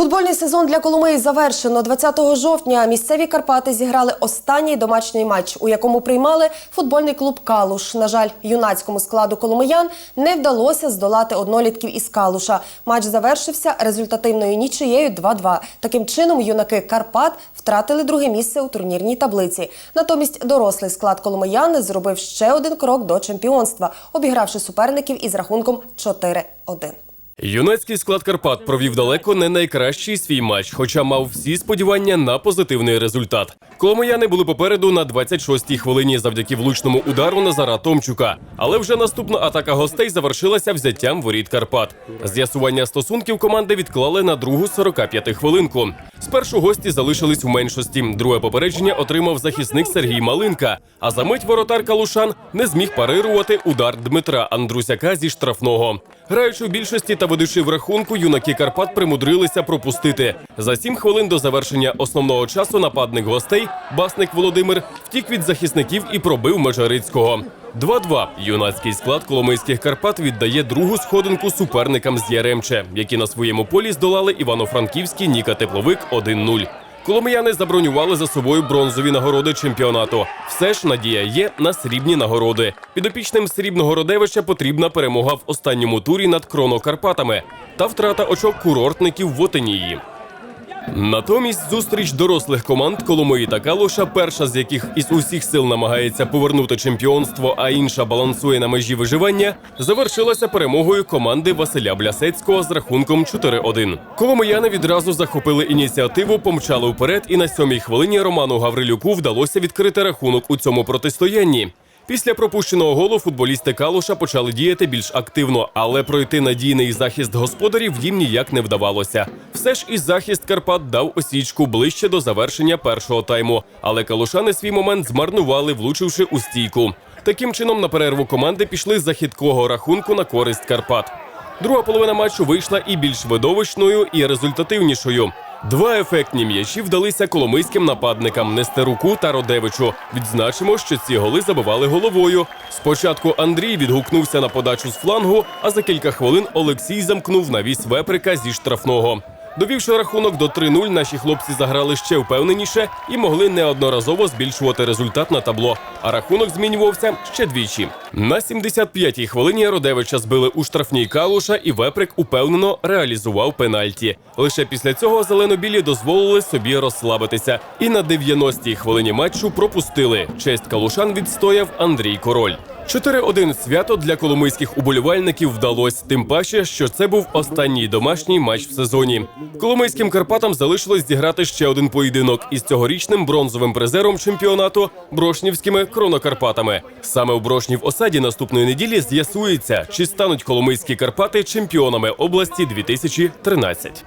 Футбольний сезон для Коломиї завершено. 20 жовтня місцеві Карпати зіграли останній домашній матч, у якому приймали футбольний клуб Калуш. На жаль, юнацькому складу коломиян не вдалося здолати однолітків із Калуша. Матч завершився результативною нічиєю 2-2. Таким чином, юнаки Карпат втратили друге місце у турнірній таблиці. Натомість дорослий склад коломиян зробив ще один крок до чемпіонства, обігравши суперників із рахунком 4-1. Юнацький склад Карпат провів далеко не найкращий свій матч, хоча мав всі сподівання на позитивний результат. Коломияни були попереду на 26-й хвилині завдяки влучному удару Назара Томчука. Але вже наступна атака гостей завершилася взяттям воріт Карпат. З'ясування стосунків команди відклали на другу 45 хвилинку. Спершу гості залишились у меншості. Друге попередження отримав захисник Сергій Малинка. А за мить воротар Калушан не зміг парирувати удар Дмитра Андрусяка зі штрафного. Граючи в більшості та ведучи в рахунку, юнаки Карпат примудрилися пропустити. За сім хвилин до завершення основного часу нападник гостей, басник Володимир, втік від захисників і пробив Межарицького. 2-2. Юнацький склад Коломийських Карпат віддає другу сходинку суперникам з Яремче, які на своєму полі здолали Івано-Франківський Ніка Тепловик 1-0. Коломияни забронювали за собою бронзові нагороди чемпіонату. Все ж надія є на срібні нагороди. Підопічним срібного родевища потрібна перемога в останньому турі над Кронокарпатами та втрата очок курортників в Отинії. Натомість зустріч дорослих команд Коломиї та Калуша, перша з яких із усіх сил намагається повернути чемпіонство, а інша балансує на межі виживання, завершилася перемогою команди Василя Блясецького з рахунком 4-1. Коломияни відразу захопили ініціативу, помчали вперед, і на сьомій хвилині Роману Гаврилюку вдалося відкрити рахунок у цьому протистоянні. Після пропущеного голу футболісти Калуша почали діяти більш активно, але пройти надійний захист господарів їм ніяк не вдавалося. Все ж і захист Карпат дав осічку ближче до завершення першого тайму. Але калушани свій момент змарнували, влучивши у стійку. Таким чином, на перерву команди пішли з західкого рахунку на користь Карпат. Друга половина матчу вийшла і більш видовищною, і результативнішою. Два ефектні м'ячі вдалися коломийським нападникам Нестеруку та Родевичу. Відзначимо, що ці голи забивали головою. Спочатку Андрій відгукнувся на подачу з флангу, а за кілька хвилин Олексій замкнув навіс веприка зі штрафного. Довівши рахунок до 3-0, наші хлопці заграли ще впевненіше і могли неодноразово збільшувати результат на табло. А рахунок змінювався ще двічі. На 75-й хвилині Родевича збили у штрафній калуша, і Веприк упевнено реалізував пенальті. Лише після цього зелено-білі дозволили собі розслабитися. І на 90-й хвилині матчу пропустили. Честь калушан відстояв Андрій Король. 4-1 свято для коломийських уболівальників вдалося, тим паче, що це був останній домашній матч в сезоні. Коломийським Карпатам залишилось зіграти ще один поєдинок із цьогорічним бронзовим призером чемпіонату Брошнівськими Кронокарпатами. Саме у Брошнів осаді наступної неділі з'ясується, чи стануть коломийські Карпати чемпіонами області 2013.